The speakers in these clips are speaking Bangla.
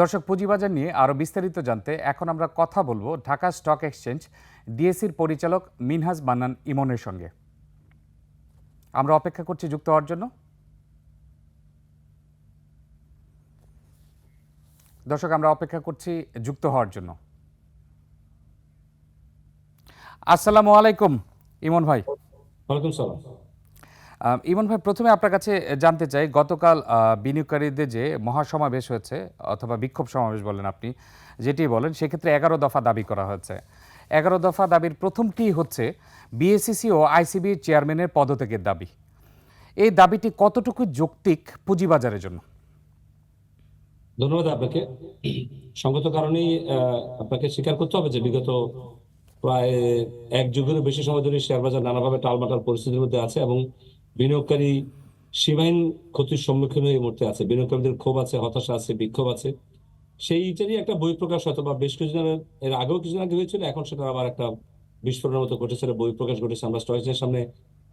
দর্শক, পুঁজিবাজার নিয়ে আরও বিস্তারিত জানতে এখন আমরা কথা বলব ঢাকা স্টক এক্সচেঞ্জ ডিএসসির পরিচালক মিনহাজ মান্নান ইমনের সঙ্গে। আমরা অপেক্ষা করছি যুক্ত হওয়ার জন্য। দর্শক, আমরা অপেক্ষা করছি যুক্ত হওয়ার জন্য। আসসালামু আলাইকুম, ইমন ভাই। ওয়ালাইকুম সালাম। ইমন ভাই, প্রথমে আপনার কাছে জানতে চাই, গতকাল বিনিয়োগকারীদের যে মহাসমাবেশ হয়েছে, অথবা বিক্ষোভ সমাবেশ বলেন আপনি, যেটি বলেন, সেক্ষেত্রে এগারো দফা দাবি করা হয়েছে। এগারো দফা দাবির প্রথমটি হচ্ছে বিএসসিসি ও আইসিবি চেয়ারম্যানের পদত্যাগের দাবি। এই দাবিটি কতটুকু যৌক্তিক পুঁজিবাজারের জন্য? ধন্যবাদ আপনাকে। সঙ্গত কারণেই আপনাকে স্বীকার করতে হবে যে বিগত প্রায় এক যুগেরও বেশি সময় ধরে শেয়ার বাজার নানাভাবে টালমাটাল পরিস্থিতির মধ্যে আছে এবং বিনিয়োগকারী সীমাহীন ক্ষতির সম্মুখীন এই মুহূর্তে আছে। বিনিয়োগকারীদের ক্ষোভ আছে, হতাশা আছে, বিক্ষোভ আছে। সেইটারই একটা বই প্রকাশ হয়তো বা বেশ কিছুদিন এর আগেও কিছুদিন আগে হয়েছিল, এখন সেটা আবার একটা বিস্ফোরণের মতো ঘটেছে বই প্রকাশ ঘটেছে। আমরা স্টয়েসের সামনে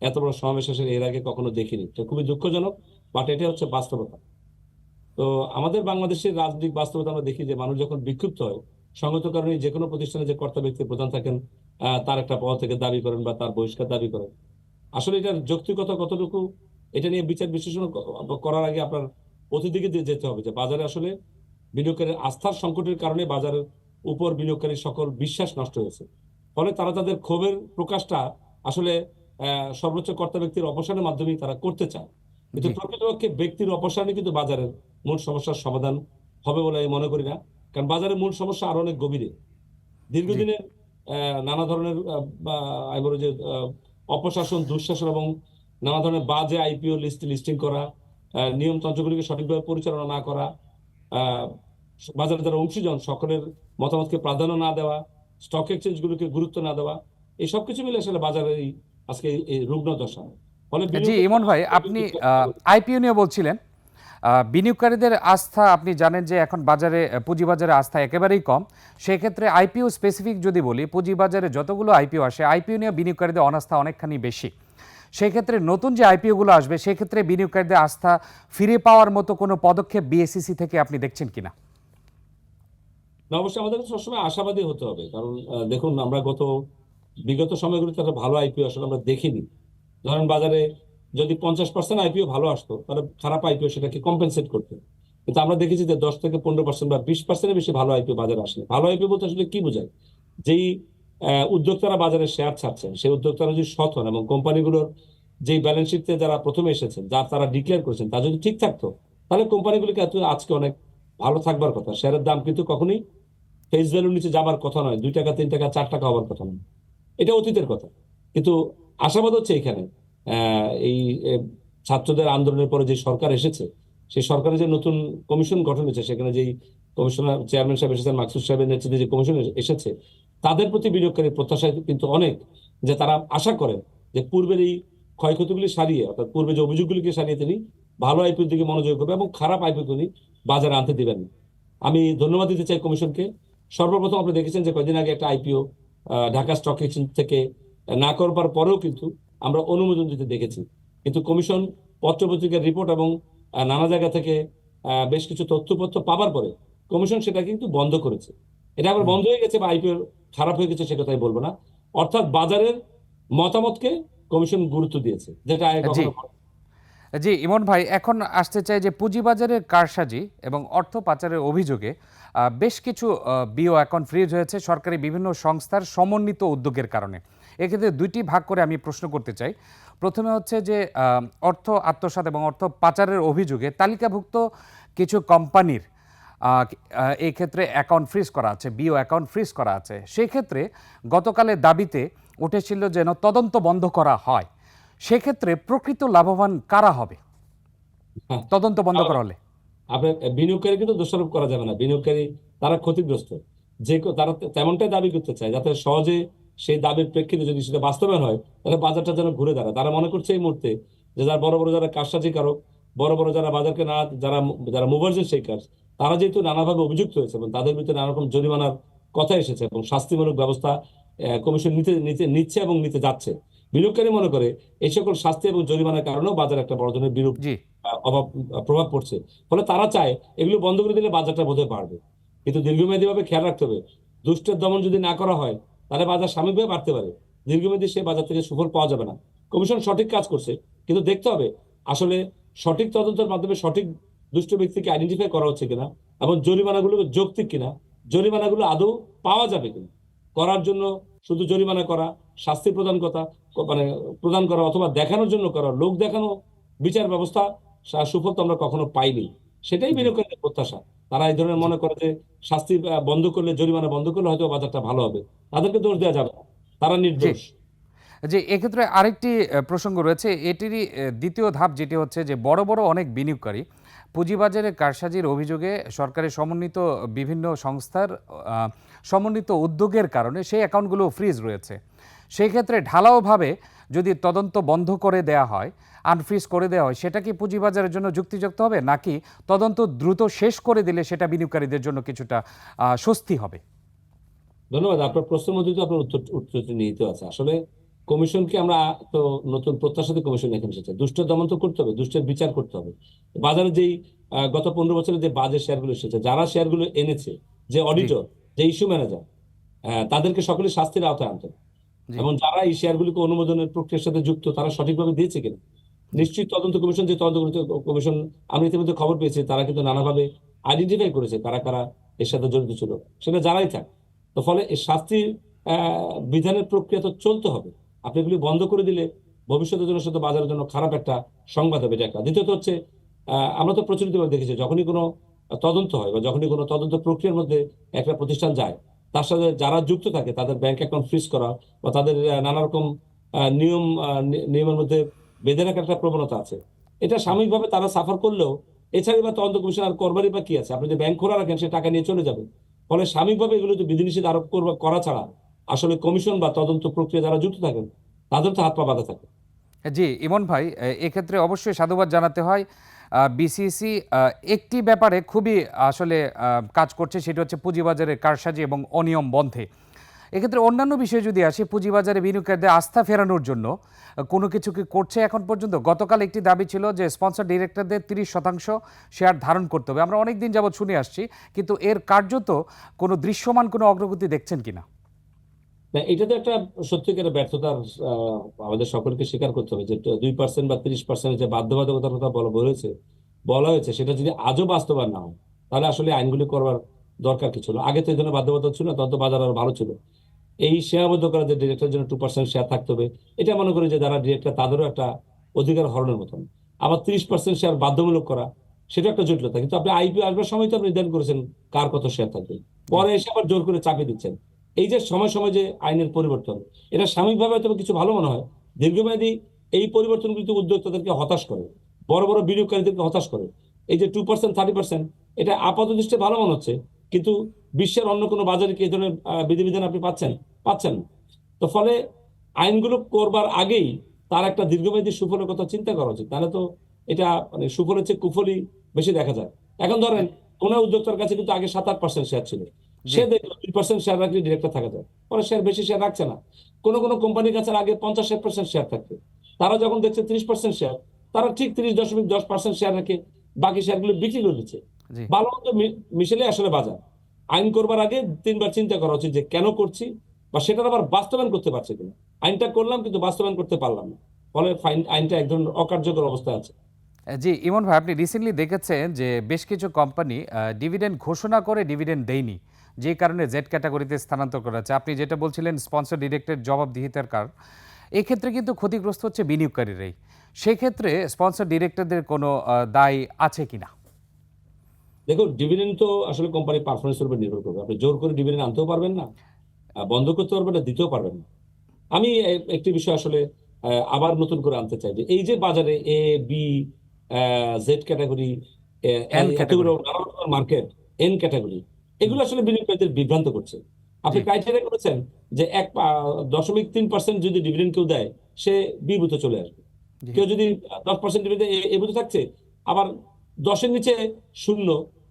এত বড় সমাবেশ আসলে এর আগে কখনো দেখিনি। এটা খুবই দুঃখজনক, বাট এটা হচ্ছে বাস্তবতা। তো আমাদের বাংলাদেশের রাজনৈতিক বাস্তবতা আমরা দেখি যে মানুষ যখন বিক্ষুব্ধ হয়, সঙ্গত কারণে যে কোনো প্রতিষ্ঠানে যে কর্তা ব্যক্তি প্রধান থাকেন তার একটা পদ থেকে দাবি করেন বা তার বহিষ্কার দাবি করেন। আসলে এটার যৌক্তিকতা কতটুকু এটা নিয়ে বিচার বিশ্লেষণ করার আগে আপনার অতিদিকে যেতে হবে যে বাজারে আসলে বিনিয়োগকারীর আস্থার সংকটের কারণে বাজারের উপর বিনিয়োগকারী সকল বিশ্বাস নষ্ট হয়েছে। ফলে তারা তাদের ক্ষোভের প্রকাশটা আসলে সর্বোচ্চ কর্তা ব্যক্তির অবসানের মাধ্যমেই তারা করতে চায়। কিন্তু। প্রকৃতপক্ষে ব্যক্তির অপসারণে কিন্তু বাজারের মূল সমস্যার সমাধান হবে বলে আমি মনে করি না। কারণ বাজারের মূল সমস্যা আরও অনেক গভীরে। দীর্ঘদিনের আহ, নানা ধরনের বা আমি বলব যে অপশাসন দুঃশাসন এবং নানা ধরনের বাজে আইপিও লিস্ট লিস্টিং করা নিয়মতন্ত্রগুলিকে সঠিকভাবে পরিচালনা না করা আহ, বাজারে যারা অংশীজন সকলের মতামতকে প্রাধান্য না দেওয়া স্টক এক্সচেঞ্জগুলোকে গুরুত্ব না দেওয়া এই সব কিছু মিলে আসলে বাজারের এই আজকে এই- রুগ্ন দশা। ফলে জি ইমন ভাই আপনি আইপিও নিয়ে বলছিলেন। বিনিয়োগকারীদের আস্থা, আপনি জানেন যে এখন বাজারে পুঁজিবাজারে আস্থা একেবারেই কম। সেক্ষেত্রে আইপিও স্পেসিফিক যদি বলি, পুঁজিবাজারে যতগুলো আইপিও আসে আইপিও নিয়ে বিনিয়োগকারীদের অনাস্থা অনেকখানি বেশি। সেক্ষেত্রে নতুন যে আইপিওগুলো আসবে, সেক্ষেত্রে বিনিয়োগকারীদের আস্থা ফিরে পাওয়ার মতো কোনো পদক্ষেপ বিএসসিসি থেকে আপনি দেখছেন কিনা? না, অবশ্যই আমাদের সবসময় আশাবাদী হতে হবে। কারণ দেখুন, আমরা গত, বিগত সময়গুলোতে একটা ভালো আইপিও আসলে আমরা দেখিনি। ধরেন বাজারে যদি পঞ্চাশ পার্সেন্ট আইপিও ভালো আসতো, তাহলে খারাপ আইপিও সেটাকে কম্পেনসেট করতে। কিন্তু আমরা দেখেছি যে দশ থেকে পনেরো পার্সেন্ট বা বিশ পার্সেন্টের বেশি ভালো আইপিও বাজারে আসে। ভালো আইপিও বলতে আসলে কি বোঝায়? যেই উদ্যোক্তারা বাজারে শেয়ার ছাড়ছেন, সেই উদ্যোক্তারা যদি সৎ হন এবং কোম্পানিগুলোর যেই ব্যালেন্স শিটে যারা প্রথমে এসেছেন যা তারা ডিক্লেয়ার করেছেন তা যদি ঠিক থাকতো, তাহলে কোম্পানিগুলিকে এত আজকে অনেক ভালো থাকবার কথা। শেয়ারের দাম কিন্তু কখনোই ফেস ভ্যালুর নিচে যাবার কথা নয়। দুই টাকা, তিন টাকা, চার টাকা হওয়ার কথা নয়। এটা অতীতের কথা। কিন্তু আশাবাদ হচ্ছে এখানে এই ছাত্রদের আন্দোলনের পরে যে সরকার এসেছে সেই সরকারের যে নতুন কমিশন গঠন হয়েছে, সেখানে যেই কমিশনার, চেয়ারম্যান সাহেব এসেছেন, মাকসুদ সাহেবের নেতৃত্বে যে কমিশন এসেছে, তাদের প্রতি বিনিয়োগকারীর প্রত্যাশা কিন্তু অনেক যে তারা আশা করেন যে পূর্বের এই ক্ষয়ক্ষতিগুলি সারিয়ে, অর্থাৎ পূর্বে যে অভিযোগগুলিকে সারিয়ে তিনি ভালো আইপির দিকে মনোযোগ করবে এবং খারাপ আইপি তিনি বাজারে আনতে দিবেন। আমি ধন্যবাদ দিতে চাই কমিশনকে। সর্বপ্রথম আপনি দেখেছেন যে কয়েকদিন আগে একটা আইপিও ঢাকা স্টক এক্সচেঞ্জ থেকে না করবার পরেও কিন্তু আমরা অনুমোদন দিতে দেখেছি। কিন্তু কমিশন পত্রপত্রিকার রিপোর্ট এবং নানা জায়গা থেকে আহ, বেশ কিছু তথ্যপত্র পাবার পরে কমিশন সেটা কিন্তু বন্ধ করেছে। এটা আবার বন্ধ হয়ে গেছে বা আইপিও খারাপ হয়ে গেছে সে কথাই বলব না। অর্থাৎ বাজারের মতামতকে কমিশন গুরুত্ব দিয়েছে যেটা জি। ইমন ভাই, এখন আসতে চাই যে পুঁজিবাজারের কারসাজি এবং অর্থ পাচারের অভিযোগে বেশ কিছু বিও অ্যাকাউন্ট ফ্রিজ হয়েছে সরকারি বিভিন্ন সংস্থার সমন্বিত উদ্যোগের কারণে। এক্ষেত্রে দুইটি ভাগ করে আমি প্রশ্ন করতে চাই। প্রথমে হচ্ছে যে অর্থ আত্মসাৎ এবং অর্থ পাচারের অভিযোগে তালিকাভুক্ত কিছু কোম্পানির এই ক্ষেত্রে অ্যাকাউন্ট ফ্রিজ করা আছে, বিও অ্যাকাউন্ট ফ্রিজ করা আছে। সেই ক্ষেত্রে গতকালের দাবিতে উঠেছিল যেন তদন্ত বন্ধ করা হয়। সেক্ষেত্রে প্রকৃত লাভবান কারা হবে? হ্যাঁ। তদন্ত বন্ধ করা হলে আপনার বিনিয়োগকারী কিন্তু দোষারোপ করা যাবে না। বিনিয়োগকারী তারা ক্ষতিগ্রস্ত। যে তারা তেমনটাই দাবি করতে চায় যাতে সহজে সেই দাবির প্রেক্ষিতে যদি সেটা বাস্তবায়ন হয় তাহলে বাজারটা যেন ঘুরে দাঁড়ায়। তারা মনে করছে এই মুহূর্তে যে যারা বড় বড় যারা কারসাজিকারক বড় বড় যারা বাজারকে না যারা যারা মোবাইল শেখার তারা যেহেতু নানাভাবে অভিযুক্ত হয়েছে এবং তাদের ভিতরে নানা রকম জরিমানার কথা এসেছে এবং শাস্তিমূলক ব্যবস্থা কমিশন নিতে নিতে নিচ্ছে এবং নিতে যাচ্ছে। বিনিয়োগকারী মনে করে এই সকল শাস্তি এবং জরিমানার কারণেও বাজারে একটা বড় ধরনের বিরূপ অভাব প্রভাব পড়ছে। ফলে তারা চায় এগুলো বন্ধ করে দিলে বাজারটা বোধহয় বাড়বে। কিন্তু দীর্ঘমেয়াদী ভাবে খেয়াল রাখতে হবে দুষ্টের দমন যদি না করা হয় তাহলে বাজার সাময়িকভাবে বাড়তে পারে। দীর্ঘমেয়াদী সে বাজার থেকে সুফল পাওয়া যাবে না। কমিশন সঠিক কাজ করছে কিন্তু দেখতে হবে আসলে সঠিক তদন্তের মাধ্যমে সঠিক দুষ্ট ব্যক্তিকে আইডেন্টিফাই করা হচ্ছে কিনা এবং জরিমানাগুলো যৌক্তিক কিনা জরিমানাগুলো আদৌ পাওয়া যাবে কিনা করার জন্য শুধু জরিমানা করা শাস্তি প্রদান কথা মানে প্রদান করা অথবা দেখানোর জন্য করা লোক দেখানো বিচার ব্যবস্থা সুফল তো আমরা কখনো পাইনি। সেটাই বিনিয়োগকারীদের প্রত্যাশা। তারা এই ধরনের মনে করে যে শাস্তি বন্ধ করলে জরিমানা বন্ধ করলে হয়তো বাজারটা ভালো হবে। তাদেরকে দোষ দেওয়া যাবে না। তারা নির্দোষ। যে এক্ষেত্রে আরেকটি প্রসঙ্গ রয়েছে। এটিরই দ্বিতীয় ধাপ যেটি হচ্ছে যে বড় বড় অনেক বিনিয়োগকারী পুঁজিবাজারে কারসাজির অভিযোগে সরকারের সমন্বিত বিভিন্ন সংস্থার আহ, সমন্বিত উদ্যোগের কারণে সেই অ্যাকাউন্টগুলো ফ্রিজ রয়েছে। সেই ক্ষেত্রে ঢালাওভাবে যদি তদন্ত বন্ধ করে দেয়া হয় আনফ্রিজ করে দেওয়া হয় সেটা কি পুঁজিবাজারের জন্য যুক্তিযুক্ত হবে? নাকি তদন্ত দ্রুত শেষ করে দিলে সেটা বিনিয়োগকারীদের জন্য কিছুটা স্বস্তি হবে? ধন্যবাদ। আপনার প্রশ্নের মধ্যে তো আপনার উত্তর উত্তরটি নিহিত আছে। আসলে কমিশনকে আমরা তো নতুন প্রত্যাশাতে কমিশন এখানে এসেছে। দুষ্ট দমন তো করতে হবে দুষ্টের বিচার করতে হবে। বাজারে যেই গত পনেরো বছরে যে বাজে শেয়ারগুলো এসেছে যারা শেয়ারগুলো এনেছে যে অডিটর যে ইস্যু ম্যানেজার তাদেরকে সকলে শাস্তির আওতায় আনতে। এবং যারা এই শেয়ারগুলিকে অনুমোদনের প্রক্রিয়ার সাথে যুক্ত তারা সঠিকভাবে দিয়েছে কিনা? নিশ্চিত তদন্ত কমিশন যে তদন্ত কমিশন- আমি ইতিমধ্যে খবর পেয়েছি তারা কিন্তু নানাভাবে আইডেন্টিফাই করেছে কারা কারা এর সাথে জড়িত ছিল। সেটা যারাই থাক। তো ফলে এই শাস্তির বিধানের প্রক্রিয়া তো চলতে হবে। আপনি এগুলি বন্ধ করে দিলে ভবিষ্যতের জন্য সাথে বাজারের জন্য খারাপ একটা সংবাদ হবে এটা একটা। দ্বিতীয়ত হচ্ছে আহ, আমরা তো প্রচলিতভাবে দেখেছি যখনই কোনো তদন্ত হয় বা যখনই কোনো তদন্ত প্রক্রিয়ার মধ্যে একটা প্রতিষ্ঠান যায়, তার সাথে যারা যুক্ত থাকে, তাদের ব্যাংক অ্যাকাউন্ট ফ্রিজ করা বা তাদের নানা রকম নিয়ম নিয়মের মধ্যে বেঁধে রাখার একটা প্রবণতা আছে। এটা সাময়িকভাবে তারা সাফার করলেও এছাড়া বা তদন্ত কমিশন আর করবারই বা কি আছে? আপনি যে ব্যাংক খোলা রাখেন, সে টাকা নিয়ে চলে যাবে ফলে সাময়িকভাবে এগুলো তো বিধিনিষেধ আরোপ করবা, করা ছাড়া আসলে কমিশন বা তদন্ত প্রক্রিয়া যারা যুক্ত থাকেন, তাদের তো হাত পা বাঁধা থাকে। জি, ইমন ভাই এক্ষেত্রে অবশ্যই সাধুবাদ জানাতে হয়। বিসিসি একটি ব্যাপারে খুবই আসলে কাজ করছে, সেটা হচ্ছে পুঁজিবাজারের কারসাজি এবং অনিয়ম বন্ধে। এক্ষেত্রে অন্যান্য বিষয়ে যদি আসি, পুঁজিবাজারে বিনিয়োগকারীদের আস্থা ফেরানোর জন্য কোনো কিছু কি করছে এখন পর্যন্ত? গতকাল একটি দাবি ছিল যে, স্পন্সর ডিরেক্টরদের তিরিশ শতাংশ শেয়ার ধারণ করতে হবে। আমরা অনেক দিন যাবৎ শুনে আসছি, কিন্তু এর কার্যত কোনো দৃশ্যমান কোনো অগ্রগতি দেখছেন কিনা? না, এটা তো একটা সত্যিকারের ব্যর্থতার আমাদের সকলকে স্বীকার করতে হবে যে দুই পার্সেন্ট বা তিরিশ পার্সেন্ট যে বাধ্যবাধকতার কথা বলা বলেছে, বলা হয়েছে, সেটা যদি আজও বাস্তবায়ন না হয়, তাহলে আসলে আইনগুলি করবার দরকার কি ছিল? আগে তো এই ধরনের বাধ্যবাধকতা ছিল না তত বাজার আরও ভালো ছিল। এই সীমাবদ্ধ করা যে ডিরেক্টরের জন্য টু পার্সেন্ট শেয়ার থাকতে হবে, এটা মনে করি যে যারা ডিরেক্টর তাদেরও একটা অধিকার হরণের মতন। আবার তিরিশ পার্সেন্ট শেয়ার বাধ্যমূলক করা, সেটা একটা জটিলতা, কিন্তু আপনি আইপিও আসবার সময় তো আপনি নির্ধারণ করেছেন কার কত শেয়ার থাকবে। পরে এসে আবার জোর করে চাপিয়ে দিচ্ছেন। এই যে সময় সময় যে আইনের পরিবর্তন, এটা সাময়িকভাবে হয়তো কিছু ভালো মনে হয়, দীর্ঘমেয়াদী এই পরিবর্তন কিন্তু উদ্যোক্তাদেরকে হতাশ করে, বড় বড় বিনিয়োগকারীদেরকে হতাশ করে। এই যে টু পার্সেন্ট থার্টি পার্সেন্ট এটা আপাত দৃষ্টি ভালো মনে হচ্ছে, কিন্তু বিশ্বের অন্য কোনো বাজারে কি এই ধরনের বিধিবিধান আপনি পাচ্ছেন? পাচ্ছেন না। তো ফলে আইনগুলো করবার আগেই তার একটা দীর্ঘমেয়াদী সুফলের কথা চিন্তা করা উচিত, তাহলে তো এটা মানে সুফলের চেয়ে কুফলই বেশি দেখা যায়। এখন ধরেন, কোনো উদ্যোক্তার কাছে কিন্তু আগে সাত আট পার্সেন্ট শেয়ার ছিল। সে দেখল দুই পার্সেন্ট শেয়ার রাখলে ডিরেক্টর থাকা যায়। পরে শেয়ার বেশি শেয়ার রাখছে না। কোনো কোনো কোম্পানির কাছে আগে পঞ্চাশ ষাট পার্সেন্ট শেয়ার থাকতো। তারা যখন দেখছে ত্রিশ পার্সেন্ট শেয়ার তারা ঠিক ত্রিশ দশমিক দশ পার্সেন্ট শেয়ার রেখে বাকি শেয়ারগুলো বিক্রি করে দিচ্ছে ভালো মন্দ মিশেলে আসলে বাজার। আইন করবার আগে তিনবার চিন্তা করা উচিত যে কেন করছি বা সেটার আবার বাস্তবায়ন করতে পারছে কিনা। আইনটা করলাম কিন্তু বাস্তবায়ন করতে পারলাম না। ফলে আইনটা এক ধরনের অকার্যকর অবস্থায় আছে। জি ইমন ভাই আপনি রিসেন্টলি দেখেছেন যে বেশ কিছু কোম্পানি ডিভিডেন্ড ঘোষণা করে ডিভিডেন্ড দেয়নি। যে কারণে জেড ক্যাটাগরিতে স্থানান্তর করা হচ্ছে আপনি যেটা বলছিলেন স্পন্সর ডিরেক্টের জবাবদিহিতার কারণ এক্ষেত্রে কিন্তু ক্ষতিগ্রস্ত হচ্ছে বিনিয়োগকারীরাই। সেক্ষেত্রে স্পন্সর ডিরেক্টরদের কোনো দায় আছে কিনা? দেখুন ডিভিডেন্ড তো আসলে কোম্পানি পারফরমেন্সের উপর নির্ভর করবে। আপনি জোর করে ডিভিডেন্ড আনতেও পারবেন না বন্ধ করতে পারবেন না দিতেও পারবেন না। আমি একটি বিষয় আসলে আবার নতুন করে আনতে চাই যে এই যে বাজারে A B Z category market N category এগুলো আসলে বিনিয়োগকারীদের বিভ্রান্ত করছে। আপনি ক্রাইটেরিয়া করেছেন যে এক দশমিক তিন পার্সেন্ট যদি ডিভিডেন্ড কেউ দেয় সে বি বুথে চলে আসবে। কেউ যদি দশ পার্সেন্ট ডিভিডেন্ড এ থাকছে আবার দশের নিচে শূন্য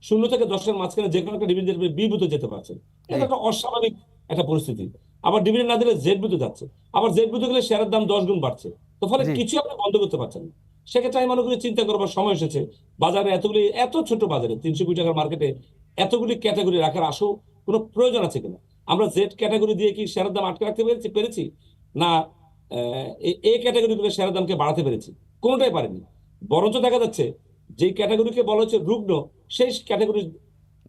শূন্য থেকে দশের মাঝখানে যে কোনো একটা ডিভিডেন্ড বি বুথে যেতে পারছে। এটা একটা অস্বাভাবিক একটা পরিস্থিতি। আবার ডিভিডেন্ড না দিলে জেড বিতে যাচ্ছে। আবার জেড বিতে গেলে শেয়ারের দাম দশ গুণ বাড়ছে। তো ফলে কিছু আপনি বন্ধ করতে পারছেন না। সেক্ষেত্রে আমি মনে করি চিন্তা করবার সময় এসেছে। বাজারে এতগুলি এত ছোট বাজারে তিনশো কোটি টাকার মার্কেটে এতগুলি ক্যাটাগরি রাখার আসো কোনো প্রয়োজন আছে কিনা? আমরা জেড ক্যাটাগরি দিয়ে কি শেয়ারের দাম আটকে রাখতে পেরেছি? পেরেছি। না এ- ক্যাটাগরি করে শেয়ারের দামকে বাড়াতে পেরেছি। কোনোটাই পারেনি। বরঞ্চ দেখা যাচ্ছে যে ক্যাটাগরিকে বলা হচ্ছে রুগ্ন সেই ক্যাটাগরি।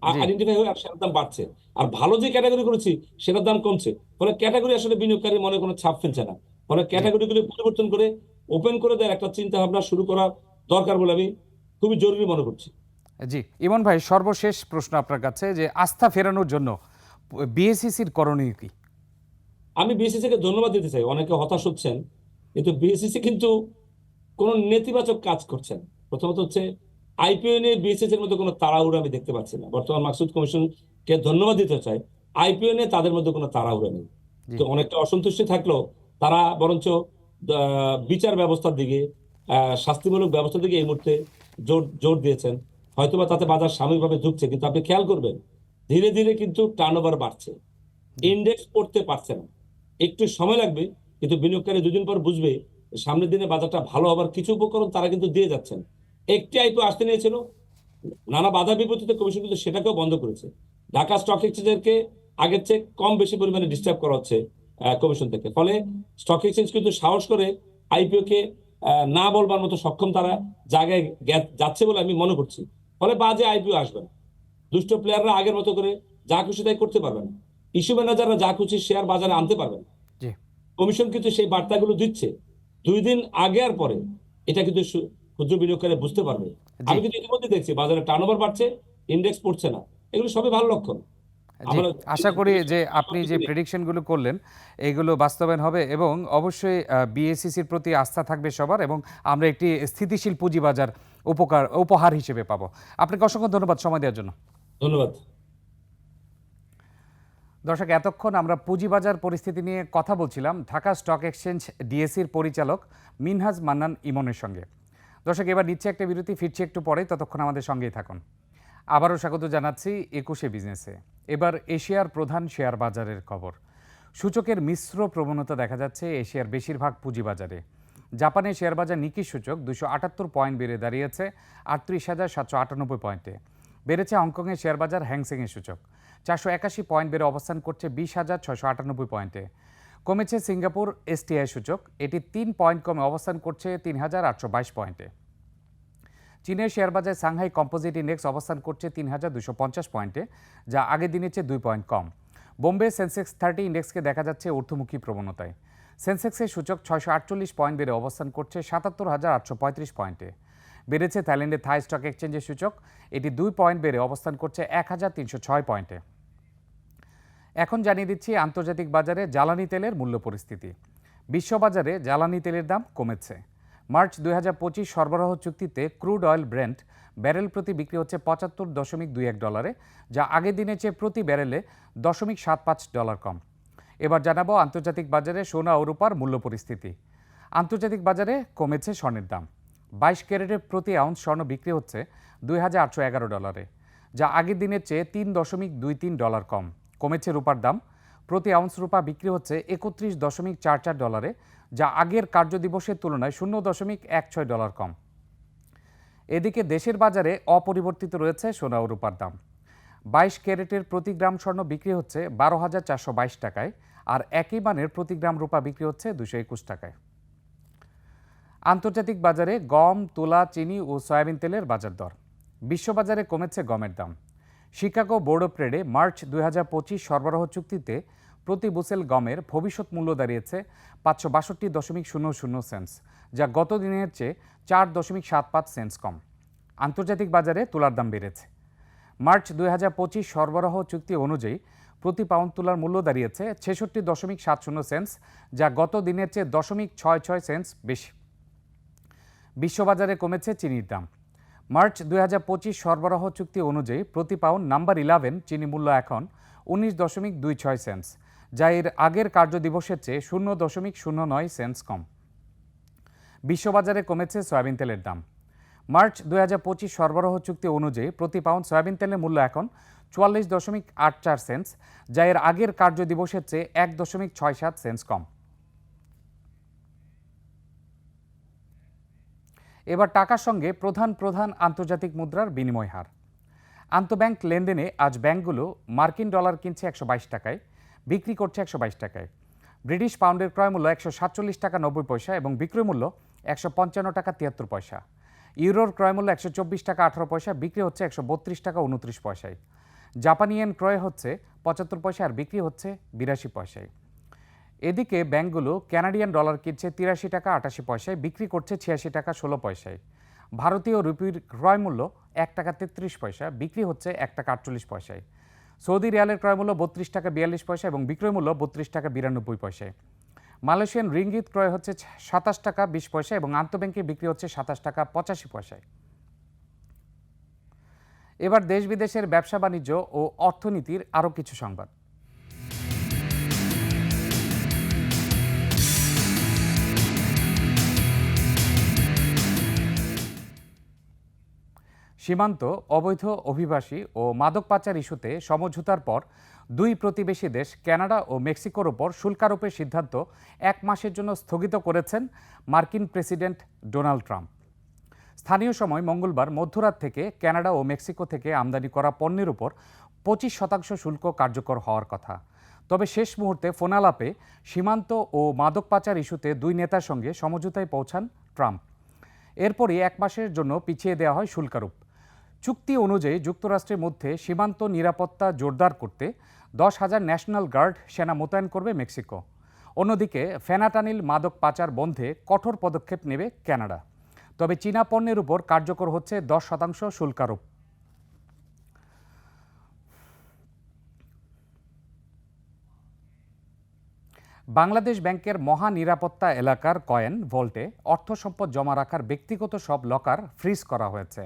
আইডেন্টিফাই হয়ে আর সেটার দাম বাড়ছে। আর ভালো যে ক্যাটাগরি করেছি সেটার দাম কমছে। ফলে ক্যাটাগরি আসলে বিনিয়োগকারী মনে কোনো ছাপ ফেলছে না। ফলে ক্যাটাগরিগুলি পরিবর্তন করে ওপেন করে দেওয়ার একটা চিন্তা ভাবনা শুরু করা দরকার বলে আমি খুবই জরুরি মনে করছি। জি ইমন ভাই সর্বশেষ প্রশ্ন আপনার কাছে যে আস্থা ফেরানোর জন্য বিএসসিসির করণীয় কি? আমি বিএসসিসি কে ধন্যবাদ দিতে চাই। অনেকে হতাশ হচ্ছেন কিন্তু বিএসসিসি কিন্তু কোন নেতিবাচক কাজ করছেন প্রথমত হচ্ছে আইপিও নিয়ে বিএসসিসি এর মধ্যে কোনো তাড়াহুড়ো আমি দেখতে পাচ্ছি না। বর্তমান মাকসুদ কমিশন কে ধন্যবাদ দিতে চাই। আইপিও নিয়ে তাদের মধ্যে কোনো তাড়াহুড়ো নেই। তো অনেকটা অসন্তুষ্টি থাকলেও তারা বরঞ্চ বিচার ব্যবস্থার দিকে শাস্তিমূলক ব্যবস্থার দিকে এই মুহূর্তে জোর জোর দিয়েছেন। হয়তোবা তাতে বাজার সাময়িকভাবে ঢুকছে কিন্তু আপনি খেয়াল করবেন ধীরে ধীরে কিন্তু টার্নওভার বাড়ছে। ইন্ডেক্স পড়তে পারছে না। একটু সময় লাগবে কিন্তু বিনিয়োগকারী দুদিন পর বুঝবে সামনের দিনে বাজারটা ভালো হবার কিছু উপকরণ তারা কিন্তু দিয়ে যাচ্ছেন। একটি আইপিও আসতে নিয়েছিল নানা বাধা বিপত্তিতে কমিশন কিন্তু সেটাকেও বন্ধ করেছে। ঢাকা স্টক এক্সচেঞ্জেরকে আগের চেয়ে কম বেশি পরিমাণে ডিস্টার্ব করা হচ্ছে কমিশন থেকে। ফলে স্টক এক্সচেঞ্জ কিন্তু সাহস করে আইপিও কে আহ, না বলবার মতো সক্ষম তারা জায়গায় যাচ্ছে বলে আমি মনে করছি। ফলে বাজে আইপিও আসবে না। দুষ্ট প্লেয়াররা আগের মতো করে যা খুশি তাই করতে পারবে না। ইস্যু ম্যানেজাররা যা খুশি শেয়ার বাজারে আনতে পারবে না। কমিশন কিন্তু সেই বার্তাগুলো দিচ্ছে। দুই দিন আগে আর পরে এটা কিন্তু ক্ষুদ্র বিনিয়োগকারী বুঝতে পারবে। আমি কিন্তু ইতিমধ্যে দেখছি বাজারে টার্নওভার বাড়ছে ইন্ডেক্স পড়ছে না। এগুলো সবই ভালো লক্ষণ। আশা করি যে আপনি যে প্রেডিকশনগুলো করলেন এইগুলো বাস্তবায়ন হবে এবং অবশ্যই বিএসসিসির প্রতি আস্থা থাকবে সবার এবং আমরা একটি স্থিতিশীল পুঁজিবাজার উপকার উপহার হিসেবে পাবো। আপনাকে অসংখ্য ধন্যবাদ সময় দেওয়ার জন্য। ধন্যবাদ। দর্শক এতক্ষণ আমরা পুঁজিবাজার পরিস্থিতি নিয়ে কথা বলছিলাম ঢাকা স্টক এক্সচেঞ্জ ডিএসসির পরিচালক মিনহাজ মান্নান ইমনের সঙ্গে। দর্শক এবার নিচ্ছে একটা বিরতি ফিরছি একটু পরে ততক্ষণ আমাদের সঙ্গেই থাকুন। আবারও স্বাগত জানাচ্ছি একুশে বিজনেসে। এবার এশিয়ার প্রধান শেয়ার বাজারের খবর। সূচকের মিশ্র প্রবণতা দেখা যাচ্ছে এশিয়ার বেশিরভাগ পুঁজিবাজারে। জাপানের শেয়ার বাজার নিকি সূচক দুশো আটাত্তর পয়েন্ট বেড়ে দাঁড়িয়েছে, আটত্রিশ হাজার সাতশো আটানব্বই পয়েন্টে। বেড়েছে হংকংয়ের শেয়ার বাজার হ্যাংসেংয়ের সূচক, চারশো একাশি পয়েন্ট বেড়ে অবস্থান করছে বিশ হাজার ছয়শো আটানব্বই পয়েন্টে। কমেছে সিঙ্গাপুর এসটিআই সূচক, এটি তিন পয়েন্ট কমে অবস্থান করছে তিন হাজার আটশো বাইশ পয়েন্টে। চীনের শেয়ার বাজার সাংহাই কম্পোজিট ইন্ডেক্স অবস্থান করছে তিন হাজার দুশো পঞ্চাশ পয়েন্টে, যা আগের দিনের চেয়ে দুই পয়েন্ট কম। বোম্বে সেন্সেক্স থার্টি ইন্ডেক্সকে দেখা যাচ্ছে ঊর্ধ্বমুখী প্রবণতায়। সেন্সেক্সের সূচক ছয়শো আটচল্লিশ পয়েন্ট বেড়ে অবস্থান করছে সাতাত্তর হাজার আটশো পঁয়ত্রিশ পয়েন্টে। বেড়েছে থাইল্যান্ডের থাই স্টক এক্সচেঞ্জের সূচক, এটি দুই পয়েন্ট বেড়ে অবস্থান করছে এক হাজার তিনশো ছয় পয়েন্টে। এখন জানিয়ে দিচ্ছি আন্তর্জাতিক বাজারে জ্বালানি তেলের মূল্য পরিস্থিতি। বিশ্ববাজারে জ্বালানি তেলের দাম কমেছে। মার্চ দুই হাজার পঁচিশ সরবরাহ চুক্তিতে ক্রুড অয়েল ব্রেন্ট ব্যারেল প্রতি বিক্রি হচ্ছে পঁচাত্তর দশমিক দুই এক ডলারে, যা আগের দিনের চেয়ে প্রতি ব্যারেলে দশমিক সাত পাঁচ ডলার কম। এবার জানাব আন্তর্জাতিক বাজারে সোনা ও রূপার মূল্য পরিস্থিতি। আন্তর্জাতিক বাজারে কমেছে স্বর্ণের দাম। বাইশ ক্যারেটের প্রতি আউন্স স্বর্ণ বিক্রি হচ্ছে দুই হাজার আটশো এগারো ডলারে, যা আগের দিনের চেয়ে তিন দশমিক দুই তিন ডলার কম। কমেছে রূপার দাম। প্রতি আউন্স রূপা বিক্রি হচ্ছে একত্রিশ দশমিক চার চার ডলারে, যা আগের কার্যদিবসের তুলনায় শূন্য দশমিক এক ছয় ডলার কম। এদিকে দেশের বাজারে অপরিবর্তিত রয়েছে সোনা ও রূপার দাম। বাইশ ক্যারেটের প্রতি গ্রাম স্বর্ণ বিক্রি হচ্ছে বারো হাজার চারশো বাইশ টাকায়, আর একই মানের প্রতি গ্রাম রূপা বিক্রি হচ্ছে দুশো একুশ টাকায়। আন্তর্জাতিক বাজারে গম, তুলা, চিনি ও সয়াবিন তেলের বাজার দর। বিশ্ববাজারে কমেছে গমের দাম। শিকাগো বোর্ড অফ ট্রেডে মার্চ দুই হাজার পঁচিশ সরবরাহ চুক্তিতে প্রতি বুসেল গমের ভবিষ্যৎ মূল্য দাঁড়িয়েছে পাঁচশো বাষট্টি দশমিক শূন্য শূন্য সেন্স যা গত দিনের চেয়ে চার দশমিক সাত পাঁচ সেন্স কম। আন্তর্জাতিক বাজারে তুলার দাম বেড়েছে। মার্চ দুই হাজার পঁচিশ সরবরাহ চুক্তি অনুযায়ী প্রতি পাউন্ড তুলার মূল্য দাঁড়িয়েছে ছেষট্টি দশমিক সাত শূন্য সেন্স যা গত দিনের চেয়ে দশমিক ছয় ছয় সেন্স বেশি। বিশ্ববাজারে কমেছে চিনির দাম। মার্চ দুই হাজার পঁচিশ সরবরাহ চুক্তি অনুযায়ী প্রতি পাউন্ড নাম্বার ইলেভেন চিনি মূল্য এখন উনিশ দশমিক দুই ছয় সেন্স যা এর আগের কার্যদিবসের চেয়ে শূন্য দশমিক শূন্য নয় সেন্স কম। বিশ্ববাজারে কমেছে সয়াবিন তেলের দাম। মার্চ দুই হাজার পঁচিশ সরবরাহ চুক্তি অনুযায়ী প্রতি পাউন্ড সয়াবিন তেলের মূল্য এখন চুয়াল্লিশ দশমিক আট চার সেন্টস, যা এর আগের কার্য দিবসের চেয়ে এক দশমিক ছয় সাত সেন্টস কম। এবার টাকার সঙ্গে প্রধান প্রধান আন্তর্জাতিক মুদ্রার বিনিময় হার। আন্তঃব্যাংক লেনদেনে আজ ব্যাংকগুলো মার্কিন ডলার কিনছে একশো বাইশ টাকায়, বিক্রি করছে একশো বাইশ টাকায়। ব্রিটিশ পাউন্ডের ক্রয় মূল্য একশো সাতচল্লিশ টাকা নব্বই পয়সা এবং বিক্রয় মূল্য একশো পঞ্চান্ন টাকা তিয়াত্তর পয়সা। ইউরোর ক্রয় মূল্য একশো চব্বিশ টাকা আঠারো পয়সা, বিক্রি হচ্ছে একশো বত্রিশ টাকা উনত্রিশ পয়সায়। জাপানি ইয়েন ক্রয় হচ্ছে পঁচাত্তর পয়সা আর বিক্রি হচ্ছে বিরাশি পয়সায়। এদিকে ব্যাংকগুলো ক্যানাডিয়ান ডলার কিনছে তিরাশি টাকা আটাশি পয়সায়, বিক্রি করছে ছিয়াশি টাকা ষোলো পয়সায়। ভারতীয় রুপির ক্রয় মূল্য এক টাকা তেত্রিশ পয়সা, বিক্রি হচ্ছে এক টাকা আটচল্লিশ পয়সায়। সৌদি রিয়ালের ক্রয় মূল্য বত্রিশ টাকা বিয়াল্লিশ পয়সা এবং বিক্রয় মূল্য বত্রিশ টাকা বিরানব্বই পয়সায়। মালয়েশিয়ান রিঙ্গিত ক্রয় হচ্ছে সাতাশ টাকা বিশ পয়সা এবং আন্তঃব্যাংকে বিক্রি হচ্ছে সাতাশ টাকা পঁচাশি পয়সায়। এবার দেশ বিদেশের ব্যবসা বাণিজ্য ও অর্থনীতির আরও কিছু সংবাদ। সীমান্ত অবৈধ অভিবাসী ও মাদক পাচার ইস্যুতে সমঝোতার পর দুই প্রতিবেশী দেশ, কানাডা ও মেক্সিকোর ওপর শুল্কারোপের সিদ্ধান্ত এক মাসের জন্য স্থগিত করেছেন মার্কিন প্রেসিডেন্ট ডোনাল্ড ট্রাম্প। স্থানীয় সময় মঙ্গলবার মধ্যরাত থেকে কানাডা ও মেক্সিকো থেকে আমদানি করা পণ্যের উপর পঁচিশ শতাংশ শুল্ক কার্যকর হওয়ার কথা। তবে শেষ মুহূর্তে ফোনালাপে সীমান্ত ও মাদক পাচার ইস্যুতে দুই নেতার সঙ্গে সমঝোতায় পৌঁছান ট্রাম্প। এরপরই এক মাসের জন্য পিছিয়ে দেওয়া হয় শুল্কারোপ। চুক্তি অনুযায়ী যুক্তরাষ্ট্রের মধ্যে সীমান্ত নিরাপত্তা জোরদার করতে দশ হাজার ন্যাশনাল গার্ড সেনা মোতায়েন করবে মেক্সিকো। অন্যদিকে ফেনাটানিল মাদক পাচার বন্ধে কঠোর পদক্ষেপ নেবে কানাডা। তবে চীনা পণ্যের উপর কার্যকর হচ্ছে দশ শতাংশ শুল্কারোপ বাংলাদেশ ব্যাংকের মহানিরাপত্তা এলাকার কয়েন, ভল্টে অর্থ সম্পদ জমা রাখার ব্যক্তিগত সব লকার ফ্রিজ করা হয়েছে।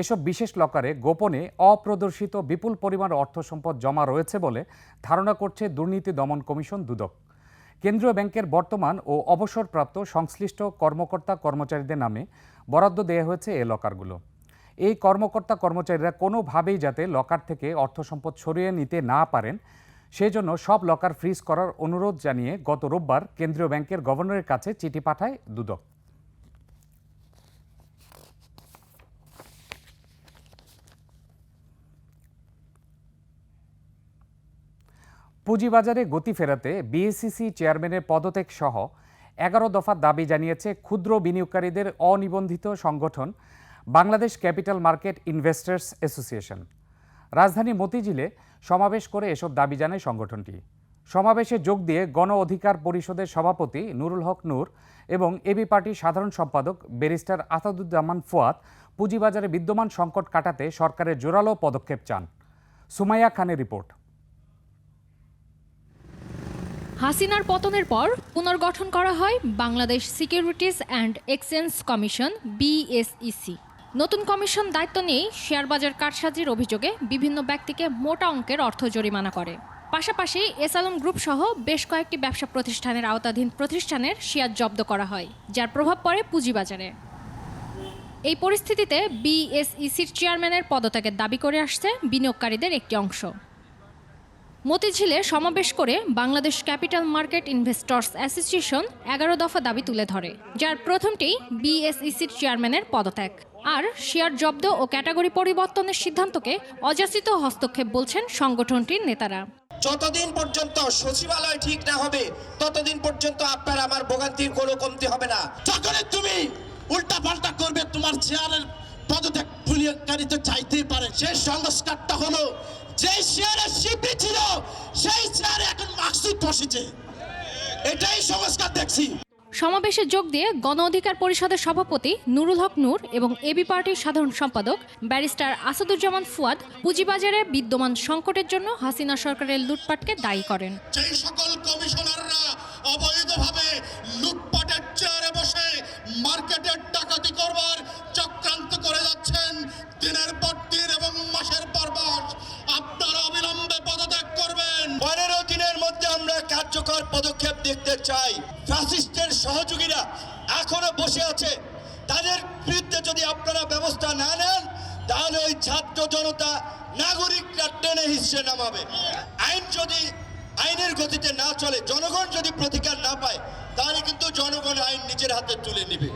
এসব বিশেষ লকারে গোপনে অপ্রদর্শিত বিপুল পরিমাণ অর্থ সম্পদ জমা রয়েছে বলে ধারণা করছে দুর্নীতি দমন কমিশন দুদক। কেন্দ্রীয় ব্যাংকের বর্তমান ও অবসরপ্রাপ্ত সংশ্লিষ্ট কর্মকর্তা কর্মচারীদের নামে বরাদ্দ দেওয়া হয়েছে এ লকারগুলো। এই কর্মকর্তা কর্মচারীরা কোনোভাবেই যাতে লকার থেকে অর্থ সম্পদ সরিয়ে নিতে না পারেন, সেজন্য সব লকার ফ্রিজ করার অনুরোধ জানিয়ে গত রোববার কেন্দ্রীয় ব্যাংকের গভর্নরের কাছে চিঠি পাঠায় দুদক। পুঁজিবাজারে গতি ফেরাতে বিএসসিসি চেয়ারম্যানের পদত্যাগ সহ এগারো দফা দাবি জানিয়েছে ক্ষুদ্র বিনিয়োগকারীদের অনিবন্ধিত সংগঠন, Bangladesh capital market investors association. রাজধানী মতিঝিলে সমাবেশ করে এসব দাবি জানায় সংগঠনটি। সমাবেশে যোগ দিয়ে গণ অধিকার পরিষদের সভাপতি নুরুল হক নূর এবং এবি পার্টির সাধারণ সম্পাদক ব্যারিস্টার আসাদুজ্জামান ফুয়াদ পুঁজিবাজারে বিদ্যমান সংকট কাটাতে সরকারের জোরালো পদক্ষেপ চান। সুমাইয়া খানের রিপোর্ট। হাসিনার পতনের পর পুনর্গঠন করা হয় Bangladesh securities and exchange commission BSEC নতুন কমিশন দায়িত্ব নিয়েই শেয়ারবাজার কারসাজির অভিযোগে বিভিন্ন ব্যক্তিকে মোটা অঙ্কের অর্থ জরিমানা করে। পাশাপাশি এসালম গ্রুপ সহ বেশ কয়েকটি ব্যবসা প্রতিষ্ঠানের আওতাধীন প্রতিষ্ঠানের শেয়ার জব্দ করা হয়, যার প্রভাব পড়ে পুঁজিবাজারে। এই পরিস্থিতিতে বিএসইসির চেয়ারম্যানের পদত্যাগের দাবি করে আসছে বিনিয়োগকারীদের একটি অংশ। মতিঝিলে সমাবেশ করে Bangladesh capital market investors association এগারো দফা দাবি তুলে ধরে যার প্রথমটি বিএসইসির চেয়ারম্যানের পদত্যাগ। আর শেয়ার জব্দ ও ক্যাটাগরি পরিবর্তনের সিদ্ধান্তকে অযাচিত হস্তক্ষেপ বলছেন সংগঠনটির নেতারা। যতদিন পর্যন্ত সচিবালয় ঠিক না হবে ততদিন পর্যন্ত আপনার আমার ভোগান্তির কোনো কমতি হবে না। যখনই তুমি উল্টা পাল্টা করবে তোমার চেয়ারের পদত্যাগ বিনিয়োগকারী তো চাইতেই পারে। সেই সংস্কারটা হলো যে শেয়ারের স্বীকৃতি ছিল সেই চেয়ারে এখন মাকসুদ বসেছে। এটাই সংস্কার দেখছি। সমাবেশে যোগ দিয়ে গণ অধিকার পরিষদের সভাপতি নুরুল হক নূর এবং এবি পার্টির সাধারণ সম্পাদক ব্যারিস্টার আসাদুজ্জামান ফুয়াদ পুঁজিবাজারে বিদ্যমান সংকটের জন্য হাসিনা সরকারের লুটপাটকে দায়ী করেন। সকল কমিশনাররা অবৈধভাবে লুটপাটের চেয়ারে বসে মার্কেটের ডাকাতি করবার চক্রান্ত করে যাচ্ছেন দিনের পর দিন এবং মাসের পর মাস আপনারা অবিলম্বে পদত্যাগ করবেন পনেরো দিনের মধ্যে আমরা কার্যকর পদক্ষেপ দেখতে চাই ফ্যাসিস্টের সহযোগীরা এখনও বসে আছে তাদের বিরুদ্ধে যদি আপনারা ব্যবস্থা না নেন তাহলে ওই ছাত্র জনতা নাগরিকরা টেনে হিসেবে নামাবে আইন যদি আইনের গতিতে না চলে জনগণ যদি প্রতিকার না পায় তাহলে কিন্তু জনগণ আইন নিজের হাতে তুলে নেবে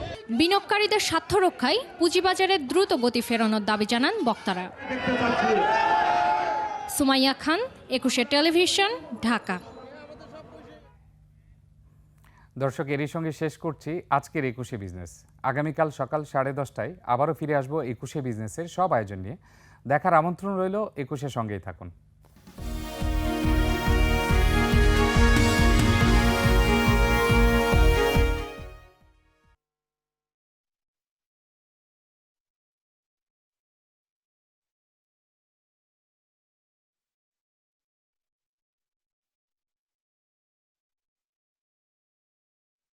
রক্ষায় পুঁজিবাজারে দ্রুত গতি ফেরানোর দাবি জানান বক্তারা। সুমাইয়া খান, একুশে টেলিভিশন, ঢাকা। দর্শক, এরই সঙ্গে শেষ করছি আজকের একুশে বিজনেস। আগামীকাল সকাল সাড়ে দশটায় আবারও ফিরে আসব একুশে বিজনেসের সব আয়োজন নিয়ে। দেখার আমন্ত্রণ রইল একুশের সঙ্গেই থাকুন।